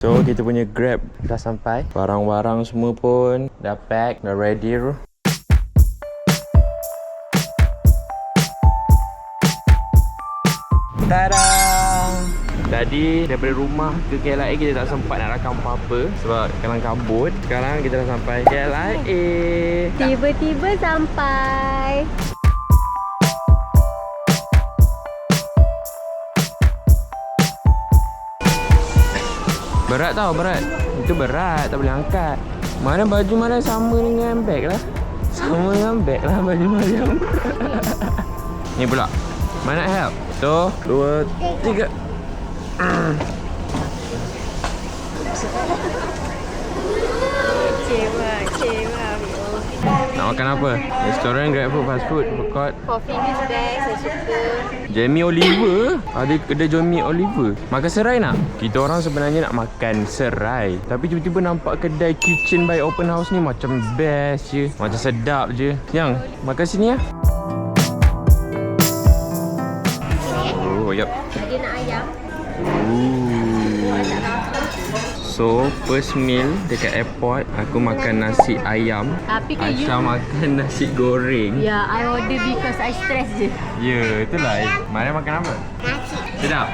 So kita punya Grab dah sampai. Barang-barang semua pun dah pack, dah ready. Tada! Tadi daripada rumah ke KLIA kita tak sempat nak rakam apa-apa sebab kalang kabut. Sekarang kita dah sampai KLIA. Tiba-tiba sampai. Berat tau, berat. Itu berat, tak boleh angkat. Mana baju mana sama dengan beg lah. Sama dengan beg lah baju Mariam. Ni pula. Mana help? Tu, dua, tiga. Cewa, cewa. Nak makan apa? Restoran, grab food, fast food, food court. Coffee is best, saya suka. Jamie Oliver Ada kedai Jamie Oliver Makan serai nak? Kita orang sebenarnya nak makan serai Tapi tiba-tiba nampak kedai kitchen by open house ni Macam best je Macam sedap je Yang, makan sini ya Oh, yap Dia nak ayam. Ooh. So, first meal dekat airport Aku makan nasi ayam Tapi kan you... Aisyah makan nasi goreng Ya, I order because I stress je. Ya, itulah Mari makan apa? Nasi. Sedap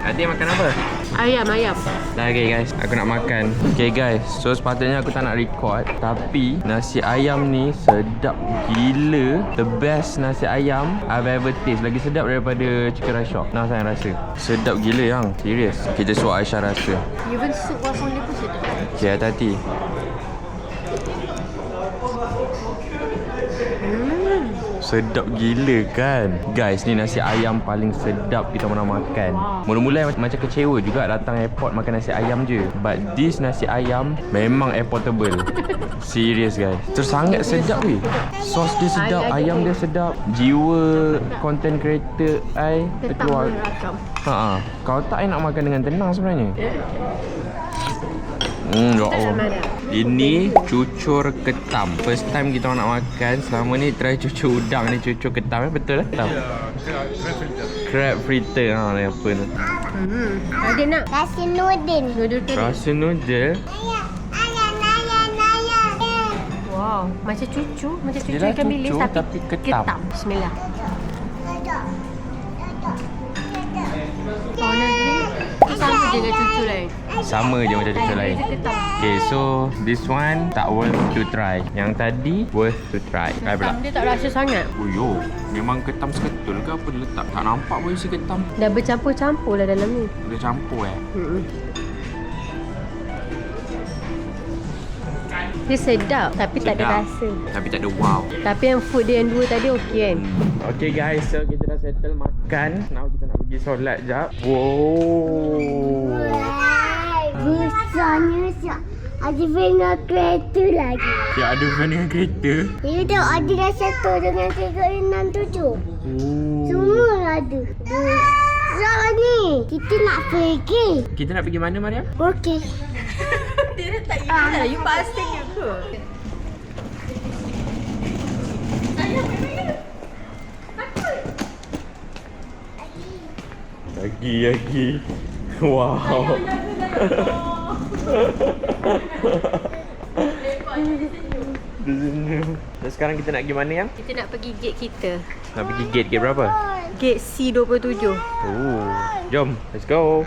Adik makan apa? Ayam, ayam. Dah okay guys, aku nak makan. Okay guys, so sepatutnya aku tak nak record. Tapi nasi ayam ni sedap gila. The best nasi ayam I've ever taste Lagi sedap daripada chicken rice shop. Nah saya rasa. Sedap gila yang, serius Kita suruh Aisyah rasa. Even soup kosong dia pun sedap. Okay, hati-hati. Sedap gila kan? Guys ni nasi ayam paling sedap kita pernah makan Mula-mula mac- macam kecewa juga datang airport makan nasi ayam je But this nasi ayam memang airportable Serius guys Terus sangat sedap weh Sos dia sedap, ayam dia sedap Jiwa content creator I terkeluar. Ha, Kau tak nak makan dengan tenang sebenarnya Hmm, ya Allah. Ini cucur ketam. First time kita nak makan. Selama ni try cucur udang ni cucur ketam. Eh? Betul eh? Ketam. Crab fritter. Ha, ni apa tu? Hmm. Adik nak? Nudin. Noodle tu. Rasa noodle. Wow. Macam cucu. Macam cucu Yelah, ikan bilis tapi, tapi ketam. ketam. Bismillah. Dadah. Dadah. Honestly, tu sama dengan cucu lain. Sama je macam cucur lain. Okay, so this one tak worth to try. Yang tadi worth to try. Try pula. Ketam dia tak rasa sangat. Oh yo, memang ketam seketul ke apa dia letak? Tak nampak pun isi ketam. Dah bercampur-campur lah dalam ni. Dia campur eh. Mm-mm. Dia sedap tapi tak ada Sedap. rasa. Tapi tak ada wow. Tapi yang food dia yang dua tadi okey kan? Okay guys, so kita dah settle makan. Now kita nak pergi solat jap. Wow. Besarnya siap. Ada benda kereta lagi. Ya ada van dengan kereta. Ya tahu ada dah satu dengan tiga enam tujuh. Oh. Semua ada. Besar ni. Kita nak pergi. Kita nak pergi mana Mariam? Okey. Dia tak ingat lah. You pasti ke ke? Lagi lagi. Wow. Di sini. Dan sekarang kita nak pergi mana yang? Kita nak pergi gate kita. Nak pergi gate gate berapa? Gate C27. Oh. Jom, let's go.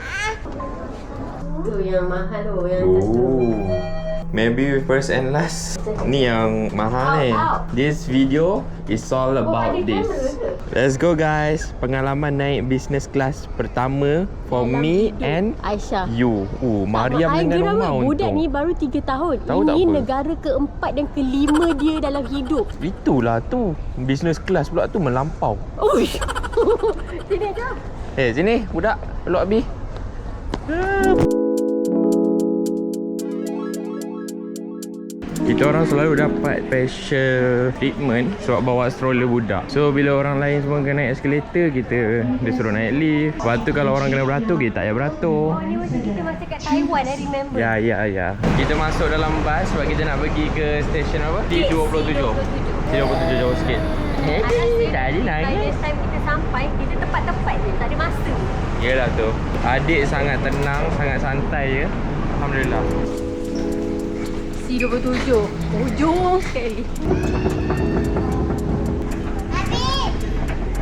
Tu yang mahal tu. Yang Oh. Maybe first and last. Ni yang mahal ni. This video is all about this. Let's go guys. Pengalaman naik business class pertama for me and Aisyah. you. Oh, Mariam I dengan Umar kan, Budak ni baru 3 tahun. Tahu tak Ini apa? negara keempat dan kelima dia dalam hidup. Itulah tu. Business class pula tu melampau. Uish. Sini jom. Eh, sini budak. Peluk Abi. Kita orang selalu dapat special treatment sebab bawa stroller budak. So bila orang lain semua kena naik escalator, kita dia suruh naik lift. Lepas tu kalau orang kena beratur, kita tak payah beratur. Oh, ni macam kita masa kat Taiwan eh, remember? Ya, ya, ya. Kita masuk dalam bas sebab kita nak pergi ke stesen apa? T27. T27 jauh sikit. Eh, tadi the time kita sampai, kita tepat-tepat je. Tak ada masa. Yelah tu Adik sangat tenang Sangat santai je Alhamdulillah. C27. Ujung sekali.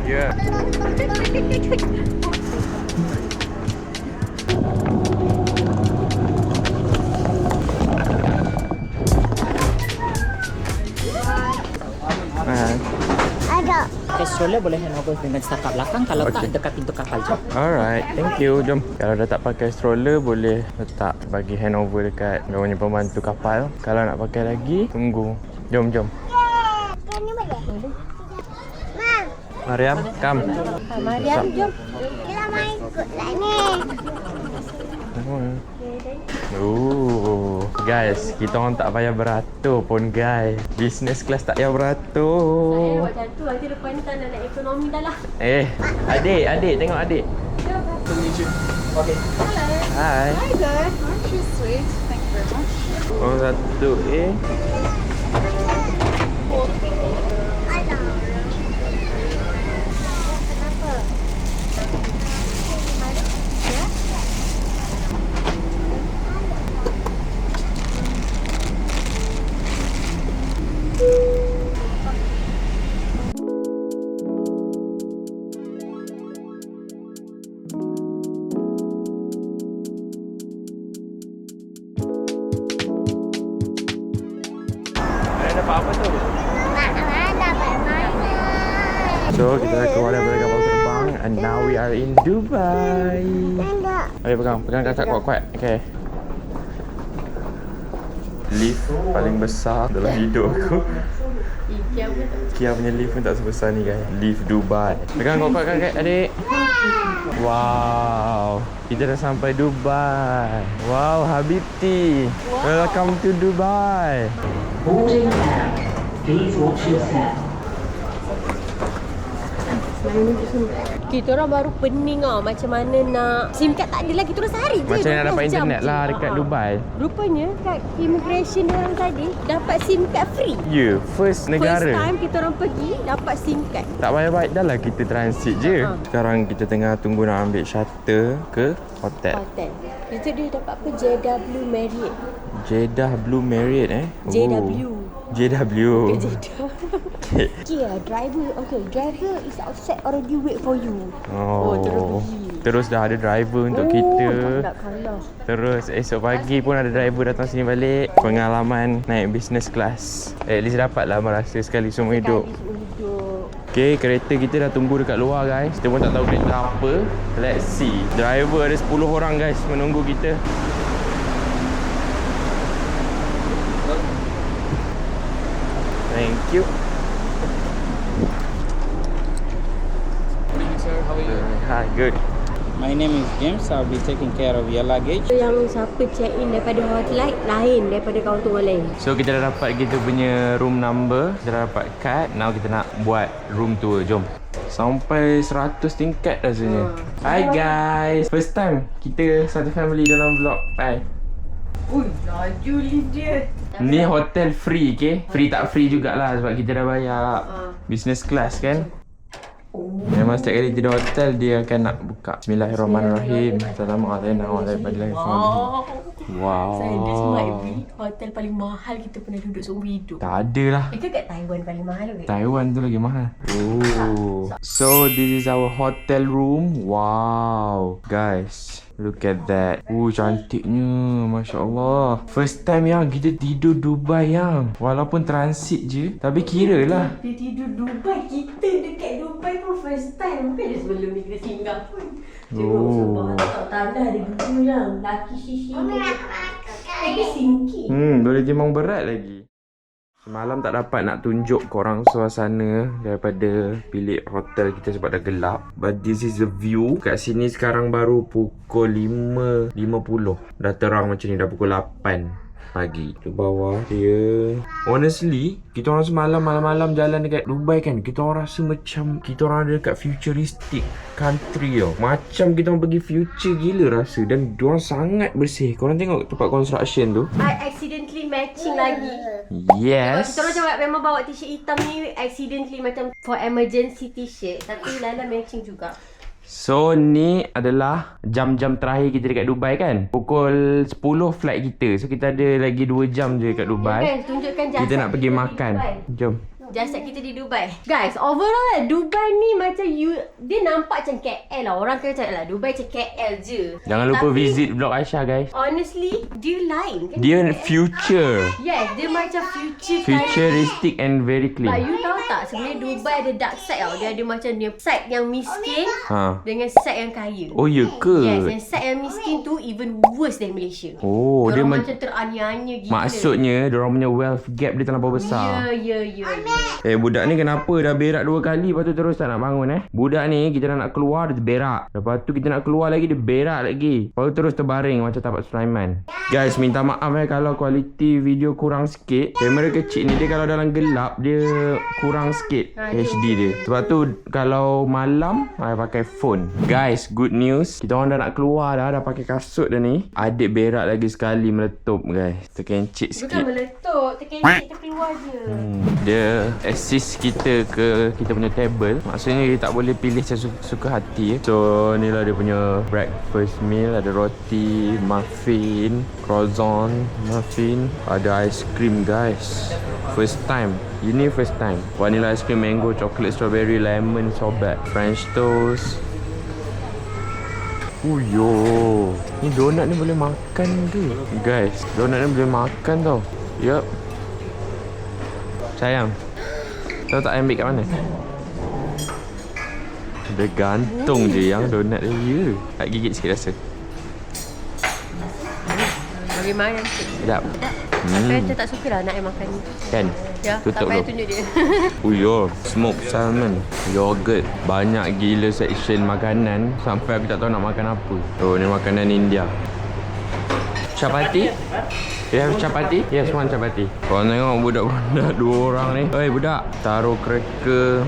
Ya. Yeah. Ah, Pakai stroller boleh handover dengan setakat belakang Kalau Okey. tak dekat pintu kapal je Alright, thank you. Jom. Kalau dah tak pakai stroller, boleh letak bagi handover dekat dia punya pembantu kapal. Kalau nak pakai lagi, tunggu. Jom, jom. Boleh? Mariam, come. Mariam, jom. kita main ikut lah ni. Oh, guys, kita orang tak payah beratur pun guys. Business class tak payah beratur. Macam tu nanti depan ni tak nak naik ekonomi dah lah. Eh, adik, adik, tengok adik. Hai. Hi there. Aren't you sweet? Thank you very much. Oh, satu eh. Dapat apa tu? Mak. So, kita dah keluar daripada kapal terbang and now we are in Dubai. Ayo pegang, pegang kakak kuat-kuat. Okay. Lift paling besar dalam hidup aku. Kia punya lift pun tak sebesar ni guys. Lift Dubai. Pegang kuat-kuat kakak adik. Wow. Kita dah sampai Dubai. Wow, Habibti. Welcome to Dubai. Boarding now. Please watch your step. Kita orang baru pening tau macam mana nak SIM card tak ada lagi kita orang sehari je Macam nak 12 dapat jam internet je. lah dekat Ha. Dubai. Rupanya kat immigration orang tadi dapat SIM card free. Ya, yeah, first negara. First time kita orang pergi dapat SIM card. Tak payah-payah dah lah kita transit je. Ha. Sekarang kita tengah tunggu nak ambil shuttle ke hotel. Hotel. Itu dia dapat apa? JW Marriott. Jeddah Blue Marriott eh. JW. Oh. JW. Okay, okay, ah, driver. Okay, driver is outside already wait for you. Oh. terus pergi. Terus dah ada driver untuk oh, kita. tak nak kalah. Terus esok pagi pun ada driver datang sini balik. Pengalaman naik business class. At least dapat lah merasa sekali seumur hidup. Kali seumur hidup. Okay, kereta kita dah tunggu dekat luar guys. Kita pun tak tahu kereta apa. Let's see. Driver ada 10 orang guys menunggu kita. Thank you. Hi, good. My name is James. I'll be taking care of your luggage. Yang siapa check in daripada hotel lain daripada kaunter orang lain. So kita dah dapat kita punya room number. Kita dah dapat card Now kita nak buat room tour. Jom. Sampai 100 tingkat rasanya. Hi guys. First time kita satu family dalam vlog. Hai Ui, laju dia. Ni hotel free okay Free tak free jugalah Sebab kita dah bayar Business class kan Memang setiap kali tidur hotel Dia akan nak buka Bismillahirrahmanirrahim Assalamualaikum warahmatullahi wabarakatuh Wow Saya this might be hotel paling mahal kita pernah duduk seumur hidup. Tak ada lah Itu kat Taiwan paling mahal ke? Taiwan tu lagi mahal. Oh. So this is our hotel room. Wow. Guys, look at that. Oh, cantiknya. Masya Allah. First time yang kita tidur Dubai yang. Walaupun transit je. Tapi kira lah. Dia tidur Dubai. Kita dekat Dubai pun first time. Bukan sebelum ni kita singgah pun. Tengok Oh. tanah ada dulu yang. Laki sisi. Lagi singki. Hmm, boleh timbang berat lagi. Semalam tak dapat nak tunjuk korang suasana daripada bilik hotel kita sebab dah gelap. But this is the view. Kat sini sekarang baru pukul 5.50. Dah terang macam ni dah pukul 8 pagi. Di bawah dia. Honestly, kita orang semalam malam-malam jalan dekat Dubai kan. Kita orang rasa macam kita orang ada dekat futuristic country tau. Macam kita orang pergi future gila rasa. Dan diorang sangat bersih. Korang tengok tempat construction tu. I accidentally matching lagi. Yes. Kita orang macam memang bawa t-shirt hitam ni accidentally macam for emergency t-shirt. Tapi Lala matching juga. So ni adalah jam-jam terakhir kita dekat Dubai kan? Pukul 10 flight kita. So kita ada lagi 2 jam je kat Dubai. Guys, tunjukkan Kita nak pergi di makan. Dubai. Jom Jasad kita di Dubai. Guys, overall lah, Dubai ni macam you, dia nampak macam KL lah. Orang kata macam lah, Dubai macam KL je. Jangan lupa Tapi, visit vlog Aisyah guys Honestly, dia lain kan? Dia future Yes, dia macam future. Futuristic and very But clean you tahu tak, sebenarnya Dubai ada dark side tau. Dia ada macam dia side yang miskin Ha. dengan side yang kaya. Oh ya ke? Yes, yang side yang miskin tu even worse than Malaysia. Oh dia ma- macam teraniaya gila. Maksudnya Diorang punya wealth gap dia terlampau Ya, besar ya, ya. ya. Eh budak ni kenapa dah berak dua kali? Lepas tu terus tak nak bangun eh? Budak ni kita dah nak keluar dia berak. Lepas tu kita nak keluar lagi dia berak lagi. Lepas tu terus terbaring macam tapak Sulaiman. Guys minta maaf eh kalau kualiti video kurang sikit. Kamera kecil ni dia kalau dalam gelap Dia kurang sikit HD dia. Sebab tu kalau malam I pakai phone. Guys good news. Kita orang dah nak keluar dah Dah pakai kasut dah ni. Adik berak lagi sekali meletup guys. Terkencit Bukan sikit. meletup, terkencik terkeluar je. Hmm, dia assist kita ke kita punya table. Maksudnya dia tak boleh pilih sesuka suka hati eh. So ni lah dia punya breakfast meal. Ada roti, muffin, croissant, muffin. Ada ice cream guys. First time. Ini first time. Vanilla ice cream, mango, chocolate, strawberry, lemon, sobat French toast. Uyo. Ni donat ni boleh makan ke? Guys, donat ni boleh makan tau. Yup Sayang. Tahu tak I ambil kat mana? Dia gantung je yang donat dia. Ya. Tak gigit sikit rasa. Bagaimana? Sedap. Tapi Hmm, macam tak suka lah nak makan ni. kan? Ya, Tutup tak payah tunjuk dia. Uyo Smoked salmon Yogurt. Banyak gila section makanan. Sampai aku tak tahu nak makan apa. Oh ni makanan India Chapati? You have chapati? Yes, one chapati. Korang tengok budak-budak dua orang ni. Oi budak. Taruh cracker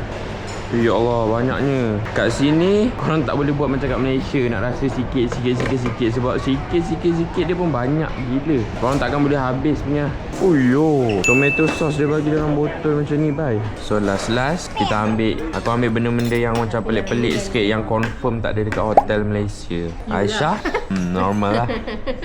Ya Allah banyaknya. Kat sini Korang tak boleh buat macam kat Malaysia. Nak rasa sikit sikit sikit sikit. Sebab sikit sikit sikit dia pun banyak gila. Korang takkan boleh habis punya Oh yo Tomato sauce dia bagi dalam botol macam ni bye. So last last Kita ambil Aku ambil benda-benda yang macam pelik-pelik sikit Yang confirm tak ada dekat hotel Malaysia. Aisyah? Hmm, Normal lah.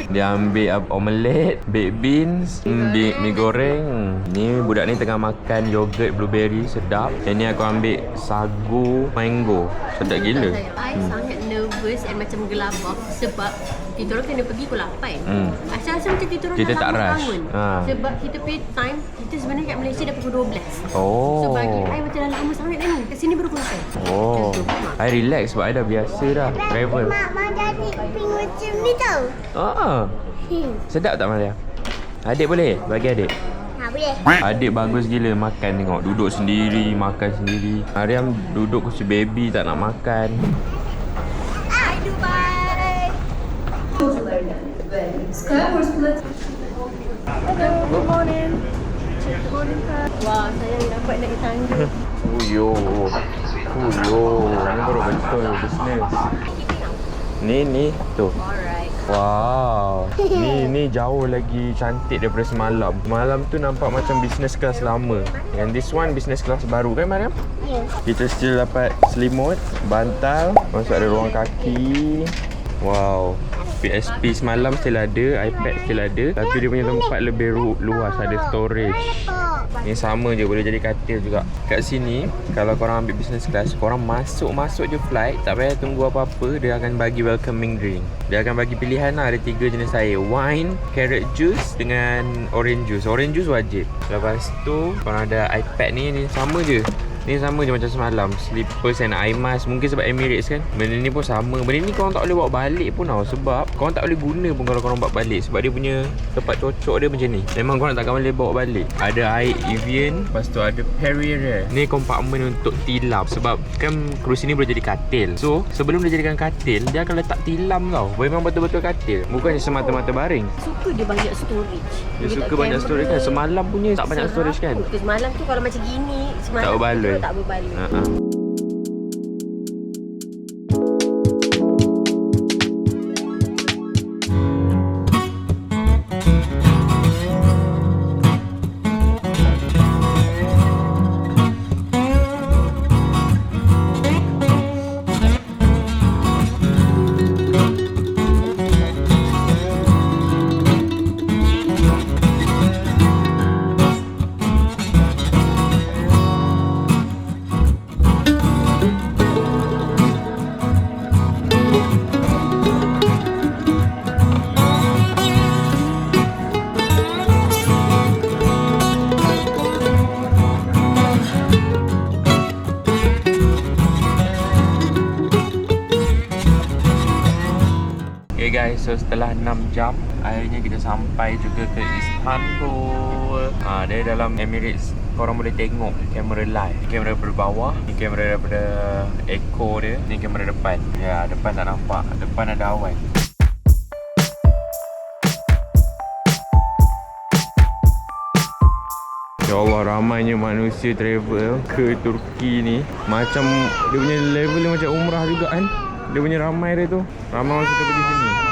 Dia ambil omelette Baked beans hmm, mi, mi goreng. Hmm. Ni budak ni tengah makan yogurt blueberry Sedap. Yang ni aku ambil sagu mango. Sedap gila. I sangat nervous and macam gelabah sebab kita orang kena pergi pukul 8. Hmm. Asal rasa macam kita orang Kita tak lama rush. bangun. Ha. Sebab kita pay time, kita sebenarnya kat Malaysia dah pukul 12. Oh So bagi I macam dah lama sangat dah ni. Kat sini baru pukul 8. Oh I relax sebab I dah biasa dah Travel Mak, mak jadi pink macam ni tau. Ah, Hmm. Sedap tak Maria? Adik boleh? Bagi adik Ha, boleh. Adik bagus gila makan tengok Duduk sendiri Makan sendiri Mariam duduk kursi baby Tak nak makan Hai, Dubai. Wah, saya dapat naik tangga. Uyo Uyo Ni baru betul business Ni ni Tu Alright. Wow Ni ni jauh lagi cantik daripada semalam Malam tu nampak macam business class lama And this one business class baru kan Mariam? Ya. Kita still dapat selimut, bantal, masuk ada ruang kaki. Wow. PSP semalam still ada, iPad still ada Tapi dia punya tempat lebih luas, ada storage. Ni sama je, boleh jadi katil juga. Kat sini, kalau korang ambil business class Korang masuk-masuk je flight Tak payah tunggu apa-apa Dia akan bagi welcoming drink. Dia akan bagi pilihan lah, ada tiga jenis air. Wine, carrot juice dengan orange juice. Orange juice wajib. Lepas tu, korang ada iPad ni, ni sama je Ni sama je macam semalam. Slippers and eye mask. Mungkin sebab Emirates kan. Benda ni pun sama. Benda ni korang tak boleh bawa balik pun tau. Sebab korang tak boleh guna pun Kalau korang bawa balik. Sebab dia punya Tempat cocok dia macam ni. Memang korang takkan boleh bawa balik. Ada air Evian Lepas tu ada Perrier Ni kompartmen untuk tilam. Sebab kan kerusi ni boleh jadi katil. So sebelum dia jadikan katil Dia akan letak tilam tau. Memang betul-betul katil. Bukan semata-mata baring. Suka dia banyak storage. Dia letak suka banyak storage kan. Semalam punya tak banyak storage kan. Semalam tu kalau macam gini, semalam Tak berbaloi. Tak berbaloi. uh-uh. Setelah 6 jam akhirnya kita sampai juga ke Istanbul. Ha, dia dalam Emirates korang boleh tengok kamera live. Ni kamera daripada bawah, ni kamera daripada echo dia, ni kamera depan. Ya, depan tak nampak. Depan ada awan. Ya Allah ramainya manusia travel ke Turki ni Macam dia punya level dia macam umrah juga kan Dia punya ramai dia tu Ramai orang suka pergi sini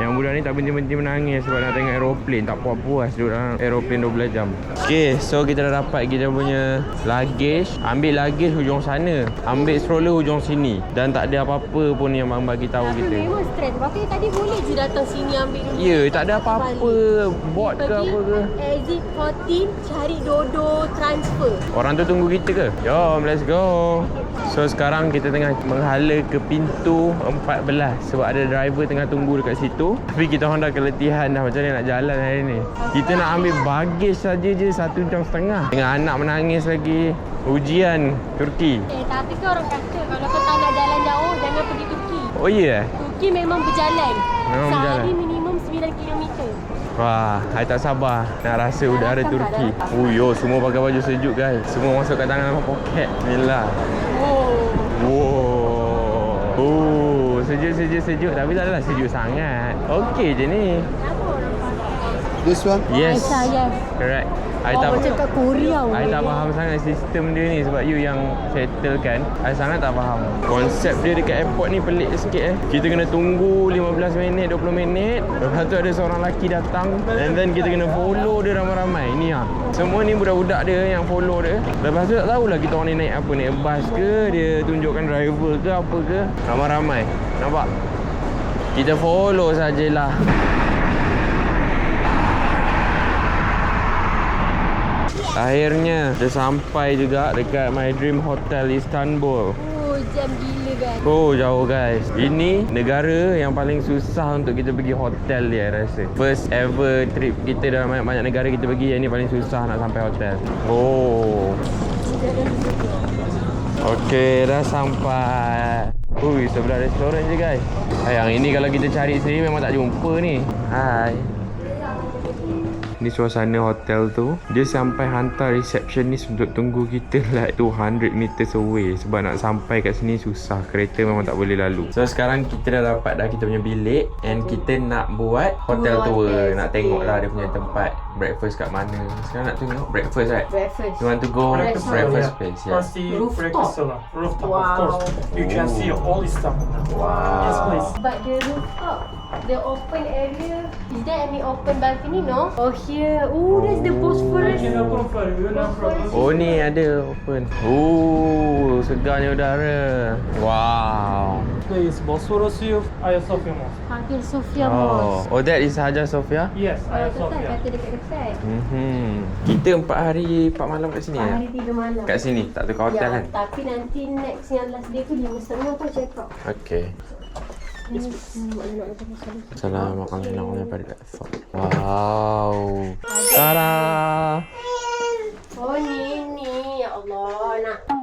Yang budak ni tak berhenti-berhenti menangis sebab nak tengok aeroplane Tak puas-puas duduk dalam aeroplane 12 jam Okay so kita dah dapat kita punya luggage Ambil luggage hujung sana Ambil stroller hujung sini Dan tak ada apa-apa pun yang Bang bagi tahu Tapi kita memang stres. Tapi tadi boleh je datang sini ambil dulu. Ya tak ada apa-apa Bot ke apa ke exit 14 cari dodo transfer. Orang tu tunggu kita ke? Jom, let's go. So sekarang kita tengah menghala ke pintu 14 sebab ada driver tengah tunggu dekat situ. Tapi kita orang dah keletihan dah macam mana nak jalan hari ni. Kita nak ambil baggage saja je satu jam setengah. Dengan anak menangis lagi. Ujian Turki. Eh tapi kan orang kata kalau kau tak nak jalan jauh jangan pergi Turki. Oh ya? Yeah? Turki memang berjalan. Memang Sehari berjalan. Minimum 9 km. Wah, I tak sabar nak rasa udara Turki. Oh yo, semua pakai baju sejuk guys. Semua masuk kat tangan dalam poket. Inilah. Oh. Wow. Oh, sejuk-sejuk-sejuk tapi tak adalah sejuk sangat. Okey je ni. This one? Yes. Yes. Correct. I tak macam kat Korea. I tak faham sangat sistem dia ni sebab you yang settle kan. I sangat tak faham. Konsep dia dekat airport ni pelik sikit eh. Kita kena tunggu 15 minit, 20 minit. Lepas tu ada seorang lelaki datang and then kita kena follow dia ramai-ramai. Ni ah. Semua ni budak-budak dia yang follow dia. Lepas tu tak tahulah kita orang ni naik apa naik bas ke, dia tunjukkan driver ke apa ke. Ramai-ramai. Nampak? Kita follow sajalah. Akhirnya dia sampai juga dekat My Dream Hotel Istanbul. Oh, jam gila kan. Oh jauh guys. Ini negara yang paling susah untuk kita pergi hotel dia rasa. First ever trip kita dalam banyak-banyak negara kita pergi Yang ni paling susah nak sampai hotel. Oh. Okay dah sampai. Ui sebelah restoran je guys. Yang ini kalau kita cari sendiri memang tak jumpa ni. Hai Ni suasana hotel tu Dia sampai hantar receptionist untuk tunggu kita like 200 meters away Sebab nak sampai kat sini susah Kereta memang tak boleh lalu So sekarang kita dah dapat dah kita punya bilik And kita nak buat hotel tour. Nak tengok lah dia punya tempat Breakfast kat mana Sekarang nak tengok breakfast right Breakfast. You want to go Restaurant. breakfast Yeah. place yeah. Rooftop. breakfast salon. Rooftop, Wow. of course. You can see all Istanbul now. Yes, please. But the rooftop, the open area, is there any open balcony? No. Oh here, oh that's the Bosphorus. I can confirm you, no problem. Oh ni ada open Oh segarnya udara Wow There is Bosphorus View, Hagia Sophia Mosque. Hagia Sophia Oh, Mosque. oh that is Hagia Sophia Yes, Oh, Hagia tetap Sophia. kata dekat-dekat. Mhm. Kita empat hari, empat malam kat sini Empat ya? hari tiga malam. Kat sini, tak tukar hotel ya, kan? Tapi nanti next yang last day tu lima setengah tu check out. Okay. Hmm, mana nak macam pasal ni. Assalamualaikum warahmatullahi wabarakatuh. Wow. Tara. Oh ni ni ya Allah nak.